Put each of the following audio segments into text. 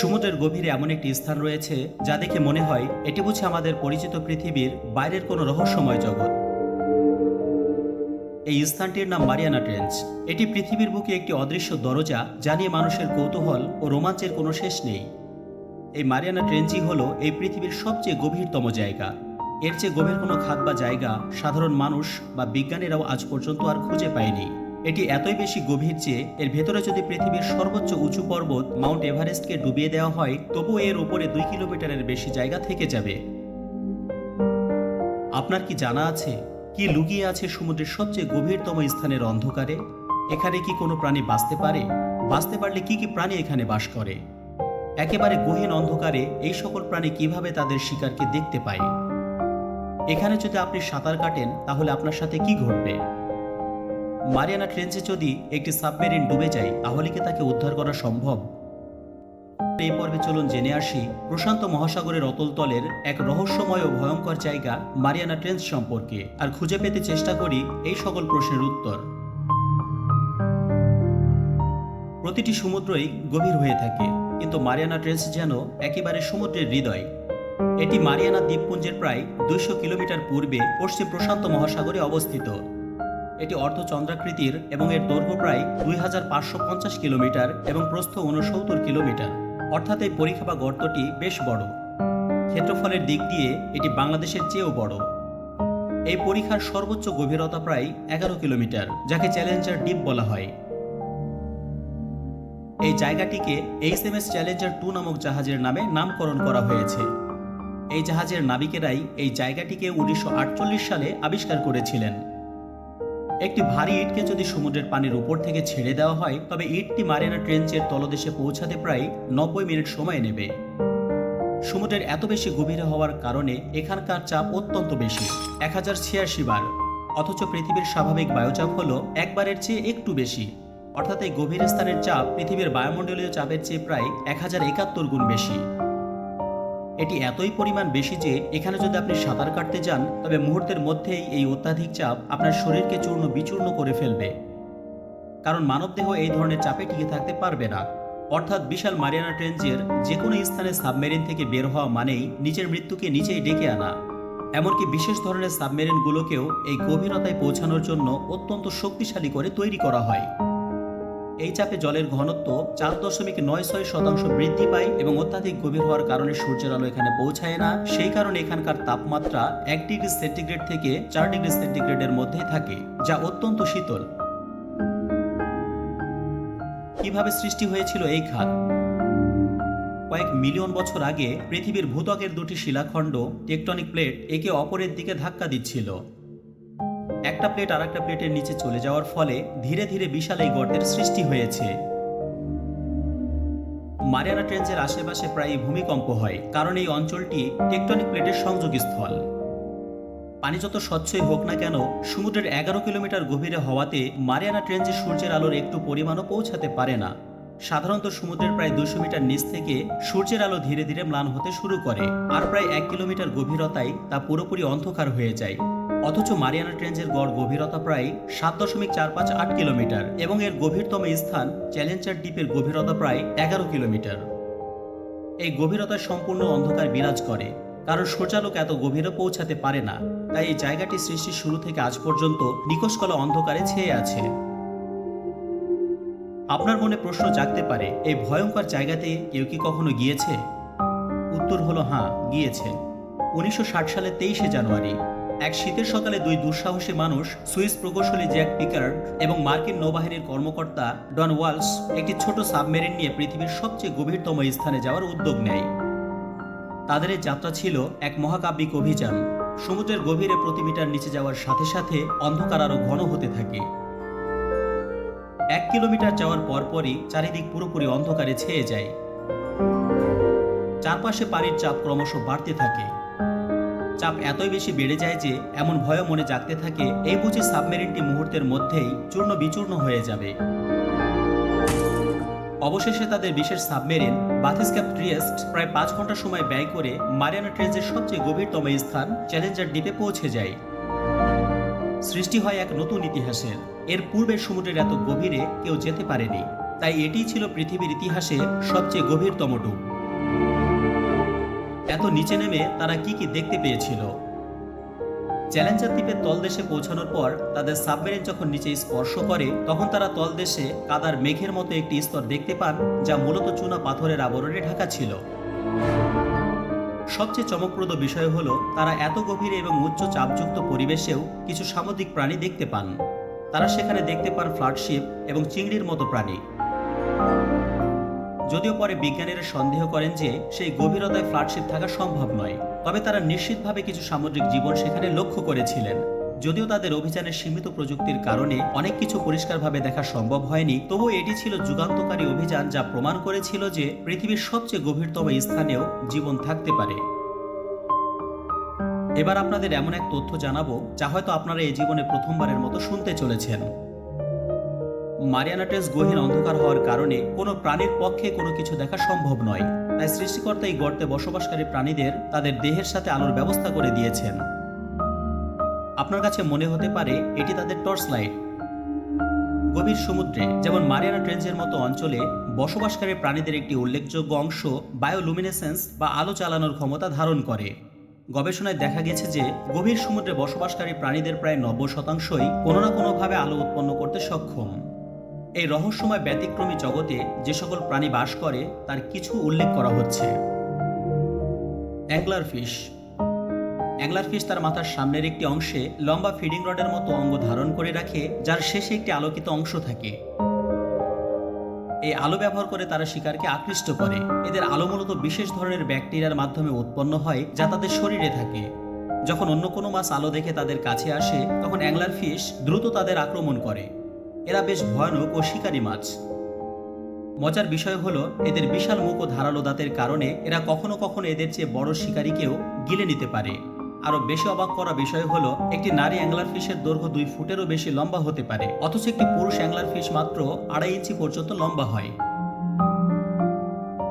সমুদ্রের গভীরে এমন একটি স্থান রয়েছে যা দেখে মনে হয় এটি বুঝে আমাদের পরিচিত পৃথিবীর বাইরের কোনো রহস্যময় জগৎ। এই স্থানটির নাম মারিয়ানা ট্রেঞ্চ। এটি পৃথিবীর বুকে একটি অদৃশ্য দরজা যা নিয়ে মানুষের কৌতূহল ও রোমাঞ্চের কোনো শেষ নেই। এই মারিয়ানা ট্রেঞ্চই হলো এই পৃথিবীর সবচেয়ে গভীরতম জায়গা। এর চেয়ে গভীর কোনো খাত বা জায়গা সাধারণ মানুষ বা বিজ্ঞানীরাও আজ পর্যন্ত আর খুঁজে পায়নি। এটি এতই বেশি গভীর যে এর ভেতরে যদি পৃথিবীর সর্বোচ্চ উঁচু পর্বত মাউন্ট এভারেস্টকে ডুবিয়ে দেওয়া হয়, তবুও এর উপরে দুই কিলোমিটারের বেশি জায়গা থেকে যাবে। আপনার কি জানা আছে কি লুকিয়ে আছে সমুদ্রের সবচেয়ে গভীরতম স্থানের অন্ধকারে? এখানে কি কোনো প্রাণী বাঁচতে পারে? বাঁচতে পারলে কি কি প্রাণী এখানে বাস করে? একেবারে গহীন অন্ধকারে এই সকল প্রাণী কীভাবে তাদের শিকারকে দেখতে পায়? এখানে যদি আপনি সাঁতার কাটেন, তাহলে আপনার সাথে কি ঘটবে? মারিয়ানা ট্রেঞ্চে যদি একটি সাবমেরিন ডুবে যায়, তাহলে কি তাকে উদ্ধার করা সম্ভব? এই পর্বে চলুন জেনে আসি, প্রশান্ত মহাসাগরের অতল তলের এক রহস্যময় ও ভয়ঙ্কর জায়গা মারিয়ানা ট্রেঞ্চ সম্পর্কে, আর খুঁজে পেতে চেষ্টা করি এই সকল প্রশ্নের উত্তর। প্রতিটি সমুদ্রই গভীর হয়ে থাকে, কিন্তু মারিয়ানা ট্রেঞ্চ যেন একেবারে সমুদ্রের হৃদয়। এটি মারিয়ানা দ্বীপপুঞ্জের প্রায় দুইশো কিলোমিটার পূর্বে পশ্চিম প্রশান্ত মহাসাগরে অবস্থিত। এটি অর্ধচন্দ্রাকৃতির এবং এর দৈর্ঘ্য প্রায় দুই হাজার পাঁচশো পঞ্চাশ কিলোমিটার এবং প্রস্থ উনসত্তর কিলোমিটার। অর্থাৎ এই পরীক্ষা বা গর্তটি বেশ বড়। ক্ষেত্রফলের দিক দিয়ে এটি বাংলাদেশের চেয়েও বড়। এই পরীক্ষার সর্বোচ্চ গভীরতা প্রায় এগারো কিলোমিটার, যাকে চ্যালেঞ্জার ডিপ বলা হয়। এই জায়গাটিকে H M S challenger two নামক জাহাজের নামে নামকরণ করা হয়েছে। এই জাহাজের নাবিকেরাই এই জায়গাটিকে উনিশশো আটচল্লিশ সালে আবিষ্কার করেছিলেন। একটি ভারী ইটকে যদি সমুদ্রের পানির উপর থেকে ছেড়ে দেওয়া হয়, তবে ইটটি মারিয়ানা ট্রেঞ্চের তলদেশে পৌঁছাতে প্রায় নব্বই মিনিট সময় নেবে। সমুদ্রের এত বেশি গভীরে হওয়ার কারণে এখানকার চাপ অত্যন্ত বেশি, এক হাজার ছিয়াশি বার। অথচ পৃথিবীর স্বাভাবিক বায়ুচাপ হল একবারের চেয়ে একটু বেশি। অর্থাৎ এই গভীর স্থানের চাপ পৃথিবীর বায়ুমণ্ডলীয় চাপের চেয়ে প্রায় এক হাজার একাত্তর গুণ বেশি। এটি এতই পরিমাণ বেশি যে এখানে যদি আপনি সাঁতার কাটতে যান, তবে মুহূর্তের মধ্যেই এই অত্যাধিক চাপ আপনার শরীরকে চূর্ণ বিচূর্ণ করে ফেলবে। কারণ মানবদেহ এই ধরনের চাপে টিকে থাকতে পারবে না। অর্থাৎ বিশাল মারিয়ানা ট্রেঞ্জের যে কোনো স্থানে সাবমেরিন থেকে বের হওয়া মানেই নিজের মৃত্যুকে নিচেই ডেকে আনা। এমনকি বিশেষ ধরনের সাবমেরিনগুলোকেও এই গভীরতায় পৌঁছানোর জন্য অত্যন্ত শক্তিশালী করে তৈরি করা হয়। এই চাপে জলের ঘনত্ব চার দশমিক নয় ছয় শতাংশ বৃদ্ধি পায় এবং অত্যাধিক গভীর হওয়ার কারণে সূর্যের আলো এখানে পৌঁছায় না। সেই কারণে এখানকার তাপমাত্রা এক ডিগ্রি সেন্টিগ্রেড থেকে চার ডিগ্রি সেন্টিগ্রেডের মধ্যেই থাকে, যা অত্যন্ত শীতল। কীভাবে সৃষ্টি হয়েছিল এই খাত কয়েক মিলিয়ন বছর আগে পৃথিবীর ভূত্বকের দুটি শিলাখণ্ড টেকটনিক প্লেট একে অপরের দিকে ধাক্কা দিচ্ছিল। একটা প্লেট আর একটা প্লেটের নিচে চলে যাওয়ার ফলে ধীরে ধীরে বিশাল এই গর্তের সৃষ্টি হয়েছে। মারিয়ানা ট্রেঞ্চের আশেপাশে প্রায় ভূমিকম্প হয়, কারণ এই অঞ্চলটি টেকটনিক প্লেটের সংযোগস্থল। পানি যত স্বচ্ছই হোক না কেন, সমুদ্রের এগারো কিলোমিটার গভীরে হওয়াতে মারিয়ানা ট্রেঞ্চে সূর্যের আলোর একটু পরিমাণও পৌঁছাতে পারে না। সাধারণত সমুদ্রের প্রায় দুশো মিটার নিচ থেকে সূর্যের আলো ধীরে ধীরে ম্লান হতে শুরু করে, আর প্রায় এক কিলোমিটার গভীরতায় তা পুরোপুরি অন্ধকার হয়ে যায়। অথচ মারিয়ানা ট্রেঞ্জের গড় গভীরতা প্রায় সাত দশমিক চার পাঁচ আট কিলোমিটার এবং এর গভীরতম স্থান চ্যালেঞ্জার দ্বীপের গভীরতা প্রায় এগারো কিলোমিটার। এই গভীরতায় সম্পূর্ণ অন্ধকার বিরাজ করে। কারণ সূর্যালোক এত গভীরে পৌঁছাতে পারে না। তাই এই জায়গাটি সৃষ্টির শুরু থেকে আজ পর্যন্ত নিকশকলা অন্ধকারে ছেয়ে আছে। আপনার মনে প্রশ্ন জাগতে পারে, এই ভয়ঙ্কর জায়গাতে কেউ কি কখনো গিয়েছে? উত্তর হলো হ্যাঁ গিয়েছে। উনিশশো সালের তেইশে জানুয়ারি। এক শীতের সকালে দুই দুঃসাহসী মানুষ সুইস প্রকৌশলী জ্যাক পিকার্ড এবং মার্কিন নৌবাহিনীর কর্মকর্তা ডন ওয়ালস একটি ছোট সাবমেরিন নিয়ে পৃথিবীর সবচেয়ে গভীরতম স্থানে যাওয়ার উদ্যোগ নেয়। তাদের যাত্রা ছিল এক মহাকাব্যিক অভিযান। সমুদ্রের গভীরে প্রতি মিটার নিচে যাওয়ার সাথে সাথে অন্ধকার আরও ঘন হতে থাকে। এক কিলোমিটার যাওয়ার পরপরই চারিদিক পুরোপুরি অন্ধকারে ছেয়ে যায়। চারপাশে পানির চাপ ক্রমশ বাড়তে থাকে। চাপ এতই বেশি বেড়ে যায় যে এমন ভয় মনে জাগতে থাকে এই বুঝে সাবমেরিনটি মুহূর্তের মধ্যেই চূর্ণ বিচূর্ণ হয়ে যাবে। অবশেষে তাদের বিশেষ সাবমেরিন বাথিসক্যাপ ট্রিয়েস্ট প্রায় পাঁচ ঘণ্টা সময় ব্যয় করে মারিয়ানা ট্রেঞ্চের সবচেয়ে গভীরতম স্থান চ্যালেঞ্জার দ্বীপে পৌঁছে যায়। সৃষ্টি হয় এক নতুন ইতিহাসের। এর পূর্বে সমুদ্রের এত গভীরে কেউ যেতে পারেনি। তাই এটিই ছিল পৃথিবীর ইতিহাসে সবচেয়ে গভীরতম ডুব। এত নিচে নেমে তারা কি কি দেখতে পেয়েছিল? চ্যালেঞ্জার দ্বীপের তলদেশে পৌঁছানোর পর তাদের সাবমেরিন যখন নিচে স্পর্শ করে, তখন তারা তলদেশে কাদার মেঘের মতো একটি স্তর দেখতে পান, যা মূলত চুনা পাথরের আবরণে ঢাকা ছিল। সবচেয়ে চমকপ্রদ বিষয় হল, তারা এত গভীরে এবং উচ্চ চাপযুক্ত পরিবেশেও কিছু সামুদ্রিক প্রাণী দেখতে পান। তারা সেখানে দেখতে পান ফ্লাডশিপ এবং চিংড়ির মতো প্রাণী। যদিও পরে বিজ্ঞানীরা সন্দেহ করেন যে সেই গভীরতায় ফ্লাডশিপ থাকা সম্ভব নয়। তবে তারা নিশ্চিতভাবে কিছু সামুদ্রিক জীবন সেখানে লক্ষ্য করেছিলেন। যদিও তাদের অভিযানের সীমিত প্রযুক্তির কারণে অনেক কিছু পরিষ্কারভাবে দেখা সম্ভব হয়নি, তবু এটি ছিল যুগান্তকারী অভিযান যা প্রমাণ করেছিল যে পৃথিবীর সবচেয়ে গভীরতম স্থানেও জীবন থাকতে পারে। এবার আপনাদের এমন এক তথ্য জানাব, যা হয়তো আপনারা এই জীবনে প্রথমবারের মতো শুনতে চলেছেন। মারিয়ানা ট্রেস গহীন অন্ধকার হওয়ার কারণে কোনো প্রাণীর পক্ষে কোনো কিছু দেখা সম্ভব নয়। তাই সৃষ্টিকর্তা এই গর্তে বসবাসকারী প্রাণীদের তাদের দেহের সাথে আলোর ব্যবস্থা করে দিয়েছেন। আপনার কাছে মনে হতে পারে এটি তাদের টর্চ লাইট। গভীর সমুদ্রে, যেমন মারিয়ানা ট্রেঞ্জের মতো অঞ্চলে, বসবাসকারী প্রাণীদের একটি উল্লেখযোগ্য অংশ বায়োলুমিনেসেন্স বা আলো চালানোর ক্ষমতা ধারণ করে। গবেষণায় দেখা গেছে যে, গভীর সমুদ্রে বসবাসকারী প্রাণীদের প্রায় নব্বই শতাংশই কোনো না কোনোভাবে আলো উৎপন্ন করতে সক্ষম। এই রহস্যময় ব্যতিক্রমী জগতে যে সকল প্রাণী বাস করে, তার কিছু উল্লেখ করা হচ্ছে। Angler fish. অ্যাংলার ফিশ তার মাথার সামনের একটি অংশে লম্বা ফিডিং রডের মতো অঙ্গ ধারণ করে রাখে, যার শেষে একটি আলোকিত অংশ থাকে। এই আলো ব্যবহার করে তারা শিকারকে আকৃষ্ট করে। এদের আলো মূলত বিশেষ ধরনের ব্যাকটেরিয়ার মাধ্যমে উৎপন্ন হয়, যা তাদের শরীরে থাকে। যখন অন্য কোনো মাছ আলো দেখে তাদের কাছে আসে, তখন অ্যাংলার ফিশ দ্রুত তাদের আক্রমণ করে। এরা বেশ ভয়ানক ও শিকারী মাছ। মজার বিষয় হলো, এদের বিশাল মুখ ও ধারালো দাঁতের কারণে এরা কখনো কখনো এদের চেয়ে বড় শিকারীকেও গিলে নিতে পারে। আরও বেশি অবাক করা বিষয় হলো, একটি নারী অ্যাংলার ফিশের দৈর্ঘ্য দুই ফুটেরও বেশি লম্বা হতে পারে, অথচ একটি পুরুষ অ্যাংলার ফিশ মাত্র আড়াই ইঞ্চি পর্যন্ত লম্বা হয়।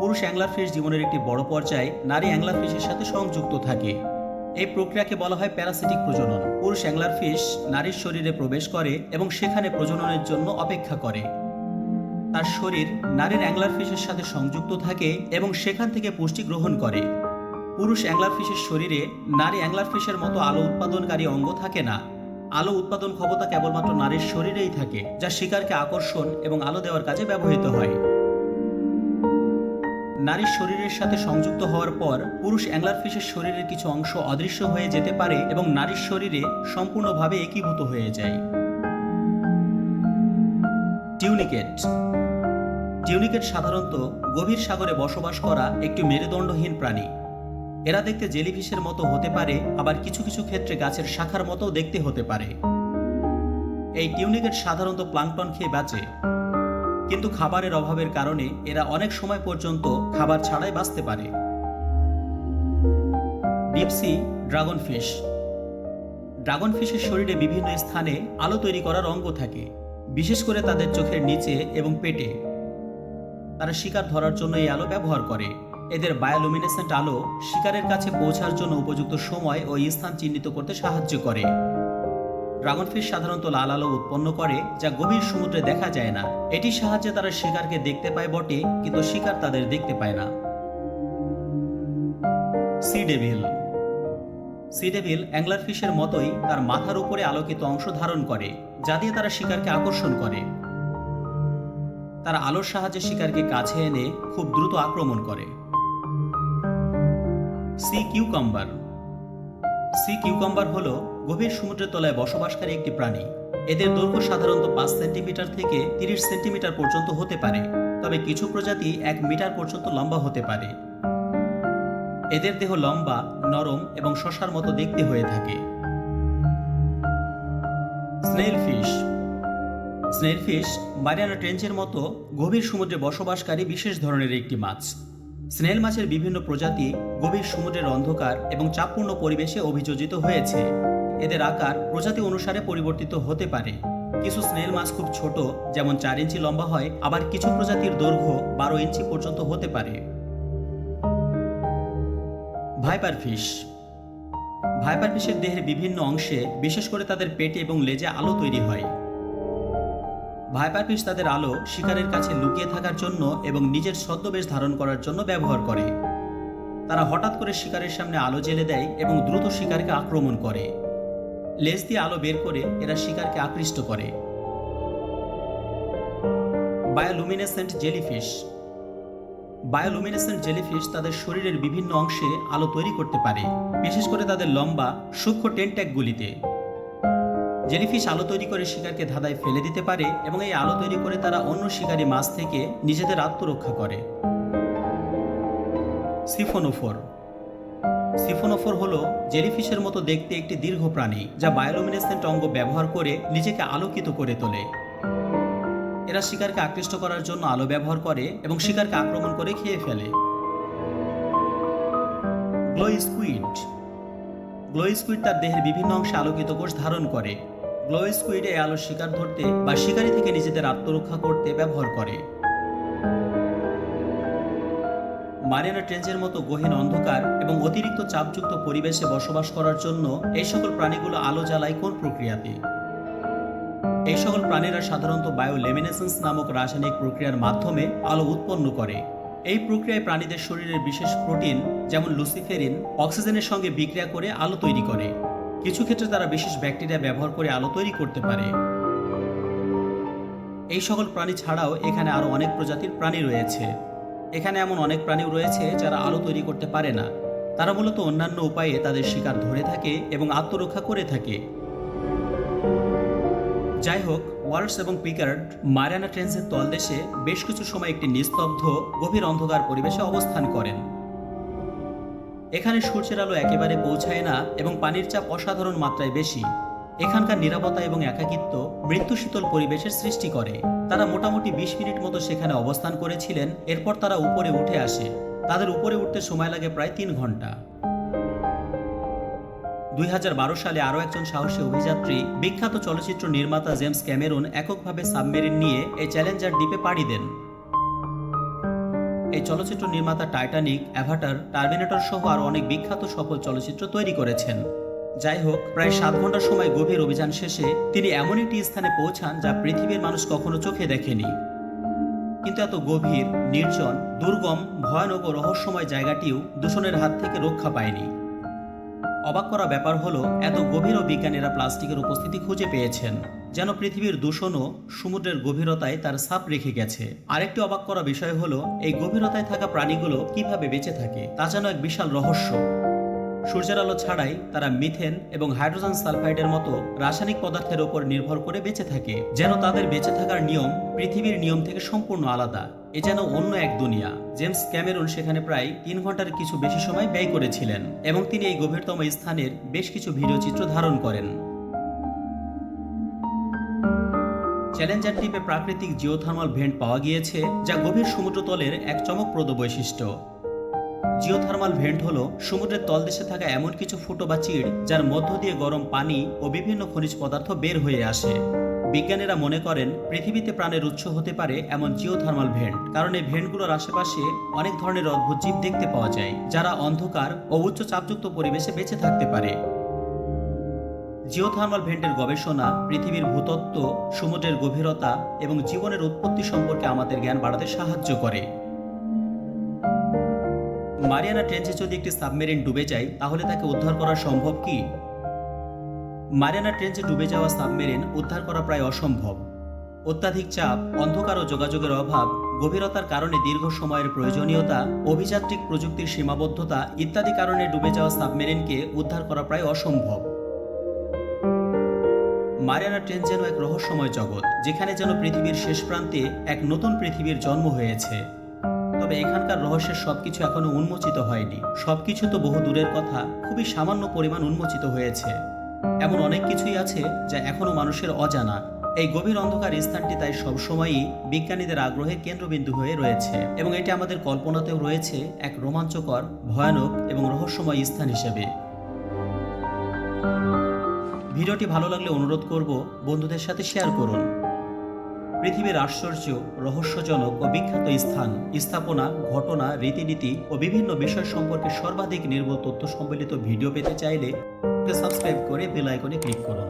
পুরুষ অ্যাংলার ফিশ জীবনের একটি বড় পর্যায়ে নারী অ্যাংলার ফিশের সাথে সংযুক্ত থাকে। এই প্রক্রিয়াকে বলা হয় প্যারাসিটিক প্রজনন। পুরুষ অ্যাংলার ফিশ নারীর শরীরে প্রবেশ করে এবং সেখানে প্রজননের জন্য অপেক্ষা করে। তার শরীর নারীর অ্যাংলার ফিশের সাথে সংযুক্ত থাকে এবং সেখান থেকে পুষ্টি গ্রহণ করে। পুরুষ অ্যাংলার ফিশের শরীরে নারী অ্যাংলার ফিশের মতো আলো উৎপাদনকারী অঙ্গ থাকে না। আলো উৎপাদন ক্ষমতা কেবলমাত্র নারীর শরীরেই থাকে, যা শিকারকে আকর্ষণ এবং আলো দেওয়ার কাজে ব্যবহৃত হয়। নারীর শরীরের সাথে সংযুক্ত হওয়ার পর পুরুষ অ্যাংলার ফিশের শরীরের কিছু অংশ অদৃশ্য হয়ে যেতে পারে এবং নারীর শরীরে সম্পূর্ণভাবে একীভূত হয়ে যায়। টিউনিকেট। টিউনিকেট সাধারণত গভীর সাগরে বসবাস করা একটি মেরুদণ্ডহীন প্রাণী। এরা দেখতে জেলিফিশের মতো হতে পারে, আবার কিছু কিছু ক্ষেত্রে গাছের শাখার মতো দেখতে হতে পারে। এই টিউনিকেট সাধারণত প্লাঙ্কটন খেয়ে বাঁচে। কিন্তু খাবারের অভাবের কারণে এরা অনেক সময় পর্যন্ত খাবার ছাড়াই বাঁচতে পারে। Deep sea dragon fish. Dragon ফিশের শরীরে বিভিন্ন স্থানে আলো তৈরি করার অঙ্গ থাকে, বিশেষ করে তাদের চোখের নিচে এবং পেটে। তারা শিকার ধরার জন্য এই আলো ব্যবহার করে। এদের বায়োলুমিনেসেন্ট আলো শিকারের কাছে পৌঁছার জন্য উপযুক্ত সময় ও স্থান চিহ্নিত করতে সাহায্য করে। ড্রাগন ফিশ সাধারণত লাল আলো উৎপন্ন করে, যা গভীর সমুদ্রে দেখা যায় না। এটির সাহায্যে তারা শিকারকে দেখতে পায় বটে, কিন্তু শিকার তাদের দেখতে পায় না। Sea devil sea devil angler ফিশের মতোই তার মাথার উপরে আলোকিত অংশ ধারণ করে, যা দিয়ে তারা শিকারকে আকর্ষণ করে। তারা আলোর সাহায্যে শিকারকে কাছে এনে খুব দ্রুত আক্রমণ করে। C cucumber. সি কিউকাম্বার হল গভীর সমুদ্রের তলায় বসবাসকারী একটি প্রাণী। এদের দৈর্ঘ্য সাধারণত পাঁচ সেন্টিমিটার থেকে তিরিশ সেন্টিমিটার পর্যন্ত হতে পারে, তবে কিছু প্রজাতি এক মিটার পর্যন্ত লম্বা হতে পারে। এদের দেহ লম্বা, নরম এবং শশার মতো দেখতে হয়ে থাকে। Snail fish. স্নেল মারিয়ানা ট্রেঞ্চের মতো গভীর সমুদ্রে বসবাসকারী বিশেষ ধরনের একটি মাছ। স্নেল মাছের বিভিন্ন প্রজাতি গভীর সমুদ্রের অন্ধকার এবং চাপপূর্ণ পরিবেশে অভিযোজিত হয়েছে। এদের আকার প্রজাতি অনুসারে পরিবর্তিত হতে পারে। কিছু স্নেল মাছ খুব ছোট, যেমন চার ইঞ্চি লম্বা হয়, আবার কিছু প্রজাতির দৈর্ঘ্য বারো ইঞ্চি পর্যন্ত হতে পারে। Viper fish. ভাইপার ফিশের দেহের বিভিন্ন অংশে বিশেষ করে তাদের পেটে এবং লেজে আলো তৈরি হয়। ভাইপার ফিশ তাদের আলো শিকারের কাছে লুকিয়ে থাকার জন্য এবং নিজের ছদ্মবেশ ধারণ করার জন্য ব্যবহার করে। তারা হঠাৎ করে শিকারের সামনে আলো জেলে দেয় এবং দ্রুত শিকারকে আক্রমণ করে। লেজ দিয়ে আলো বের করে এরা শিকারকে আকৃষ্ট করে। Bioluminescent jellyfish. বায়োলুমিনেসেন্ট জেলিফিশ তাদের শরীরের বিভিন্ন অংশে আলো তৈরি করতে পারে, বিশেষ করে তাদের লম্বা, সূক্ষ্ম টেন্ট্যাকগুলিতে। জেলিফিশ আলো তৈরি করে শিকারকে ধাঁধায় ফেলে দিতে পারে এবং এই আলো তৈরি করে তারা অন্য শিকারী মাছ থেকে নিজেদের আত্মরক্ষা করে। সিফোনোফোর। সিফোনোফোর হলো জেলিফিশের মতো দেখতে একটি দীর্ঘ প্রাণী, যা বায়োলুমিনেসেন্ট অঙ্গ ব্যবহার করে নিজেকে আলোকিত করে তোলে। এরা শিকারকে আকৃষ্ট করার জন্য আলো ব্যবহার করে এবং শিকারকে আক্রমণ করে খেয়ে ফেলে। Glow squid. গ্লো স্কুইড তার দেহের বিভিন্ন অংশে আলোকিত কোষ ধারণ করে। গ্লো স্কুইড এই আলো শিকার ধরতে বা শিকারি থেকে নিজেদের আত্মরক্ষা করতে ব্যবহার করে। মারিয়ানা ট্রেঞ্জের মতো গহীন অন্ধকার এবং অতিরিক্ত চাপযুক্ত পরিবেশে বসবাস করার জন্য এই সকল প্রাণীগুলো আলো জ্বালায় কোন প্রক্রিয়াতে? এই সকল প্রাণীরা সাধারণত বায়োলেমিনেসেন্স নামক রাসায়নিক প্রক্রিয়ার মাধ্যমে আলো উৎপন্ন করে। এই প্রক্রিয়ায় প্রাণীদের শরীরের বিশেষ প্রোটিন যেমন লুসিফেরিন, অক্সিজেনের সঙ্গে বিক্রিয়া করে আলো তৈরি করে। কিছু ক্ষেত্রে তারা বিশেষ ব্যাকটেরিয়া ব্যবহার করে আলো তৈরি করতে পারে। এই সকল প্রাণী ছাড়াও এখানে আরও অনেক প্রজাতির প্রাণী রয়েছে। এখানে এমন অনেক প্রাণীও রয়েছে যারা আলো তৈরি করতে পারে না। তারা মূলত অন্যান্য উপায়ে তাদের শিকার ধরে থাকে এবং আত্মরক্ষা করে থাকে। যাই হোক ওয়ার্লস এবং পিকার্ড মারিয়ানা ট্রেন্সের তলদেশে বেশ কিছু সময় একটি নিস্তব্ধ, গভীর অন্ধকার পরিবেশে অবস্থান করেন। এখানে সূর্যের আলো একেবারে পৌঁছায় না এবং পানির চাপ অসাধারণ মাত্রায় বেশি। এখানকার নিরাপত্তা এবং একাকিত্ব মৃত্যু শীতল পরিবেশের সৃষ্টি করে। তারা মোটামুটি বিশ মিনিট মতো সেখানে অবস্থান করেছিলেন, এরপর তারা উপরে উঠে আসে। তাদের উপরে উঠতে সময় লাগে প্রায় তিন ঘণ্টা। দুই হাজার বারো সালে আরও একজন সাহসী অভিযাত্রী, বিখ্যাত চলচ্চিত্র নির্মাতা জেমস ক্যামেরুন এককভাবে সাবমেরিন নিয়ে এই চ্যালেঞ্জার দ্বীপে পাড়ি দেন। এই চলচ্চিত্র নির্মাতা টাইটানিক, অ্যাভাটার, টার্মিনেটর সহ আরও অনেক বিখ্যাত সফল চলচ্চিত্র তৈরি করেছেন। যাই হোক, প্রায় সাত ঘণ্টার সময় গভীর অভিযান শেষে তিনি এমন একটি স্থানে পৌঁছান যা পৃথিবীর মানুষ কখনো চোখে দেখেনি। কিন্তু এত গভীর, নির্জন, দুর্গম, ভয়ানক ও রহস্যময় জায়গাটিও দূষণের হাত থেকে রক্ষা পায়নি। অবাক করা ব্যাপার হলো, এত গভীর বিজ্ঞানীরা প্লাস্টিকের উপস্থিতি খুঁজে পেয়েছেন, যেন পৃথিবীর দূষণও সমুদ্রের গভীরতায় তার ছাপ রেখে গেছে। আরেকটি অবাক করা বিষয় হলো, এই গভীরতায় থাকা প্রাণীগুলো কীভাবে বেঁচে থাকে, তা যেন এক বিশাল রহস্য। সূর্যের আলো ছাড়াই তারা মিথেন এবং হাইড্রোজেন সালফাইডের মতো রাসায়নিক পদার্থের উপর নির্ভর করে বেঁচে থাকে, যেন তাদের বেঁচে থাকার নিয়ম পৃথিবীর নিয়ম থেকে সম্পূর্ণ আলাদা। এ যেন অন্য এক দুনিয়া। জেমস ক্যামেরুন সেখানে প্রায় তিন ঘণ্টার কিছু বেশি সময় ব্যয় করেছিলেন এবং তিনি এই গভীরতম স্থানের বেশ কিছু ভিডিও চিত্র ধারণ করেন। চ্যালেঞ্জার দ্বীপে প্রাকৃতিক জিওথার্মাল ভেন্ট পাওয়া গিয়েছে, যা গভীর সমুদ্রতলের এক চমকপ্রদ বৈশিষ্ট্য। জিওথার্মাল ভেন্ট হল সমুদ্রের তলদেশে থাকা এমন কিছু ফুটো বা চিড় যার মধ্য দিয়ে গরম পানি ও বিভিন্ন খনিজ পদার্থ বের হয়ে আসে। বিজ্ঞানীরা মনে করেন, পৃথিবীতে প্রাণের উৎস হতে পারে এমন জিওথার্মাল ভেন্ট, কারণ এই ভেন্টগুলোর আশেপাশে অনেক ধরনের অদ্ভুত জীব দেখতে পাওয়া যায়, যারা অন্ধকার ও উচ্চ চাপযুক্ত পরিবেশে বেঁচে থাকতে পারে। জিওথার্মাল ভেন্টের গবেষণা পৃথিবীর ভূতত্ত্ব, সমুদ্রের গভীরতা এবং জীবনের উৎপত্তি সম্পর্কে আমাদের জ্ঞান বাড়াতে সাহায্য করে। মারিয়ানা ট্রেঞ্চে যদি একটি সাবমেরিন ডুবে যায়, তাহলে তাকে উদ্ধার করা সম্ভব কি? মারিয়ানা ট্রেঞ্চে ডুবে যাওয়া সাবমেরিন উদ্ধার করা প্রায় অসম্ভব। অত্যাধিক চাপ, অন্ধকার ও যোগাযোগের অভাব, গভীরতার কারণে দীর্ঘ সময়ের প্রয়োজনীয়তা অভিযাত্রিক প্রযুক্তির সীমাবদ্ধতা ইত্যাদি কারণে ডুবে যাওয়া সাবমেরিনকে উদ্ধার করা প্রায় অসম্ভব। মারিয়ানা ট্রেন যেন এক রহস্যময় জগৎ, যেখানে যেন পৃথিবীর শেষ প্রান্তে এক নতুন পৃথিবীর জন্ম হয়েছে। তবে এখানকার রহস্যের সবকিছু এখনও উন্মোচিত হয়নি। সবকিছু তো বহু দূরের কথা, খুবই সামান্য পরিমাণ উন্মোচিত হয়েছে। এমন অনেক কিছুই আছে যা এখনও মানুষের অজানা। এই গভীর অন্ধকার স্থানটি তাই সবসময়ই বিজ্ঞানীদের আগ্রহের কেন্দ্রবিন্দু হয়ে রয়েছে। এবং এটি আমাদের কল্পনাতেও রয়েছে এক রোমাঞ্চকর, ভয়ানক এবং রহস্যময় স্থান হিসেবে। ভিডিওটি ভালো লাগলে অনুরোধ করব বন্ধুদের সাথে শেয়ার করুন। পৃথিবীর আশ্চর্য, রহস্যজনক ও বিখ্যাত স্থান, স্থাপনা, ঘটনা, রীতিনীতি ও বিভিন্ন বিষয় সম্পর্কে সর্বাধিক নির্ভর তথ্য সম্বলিত ভিডিও পেতে চাইলে সাবস্ক্রাইব করে বেল আইকনে ক্লিক করুন।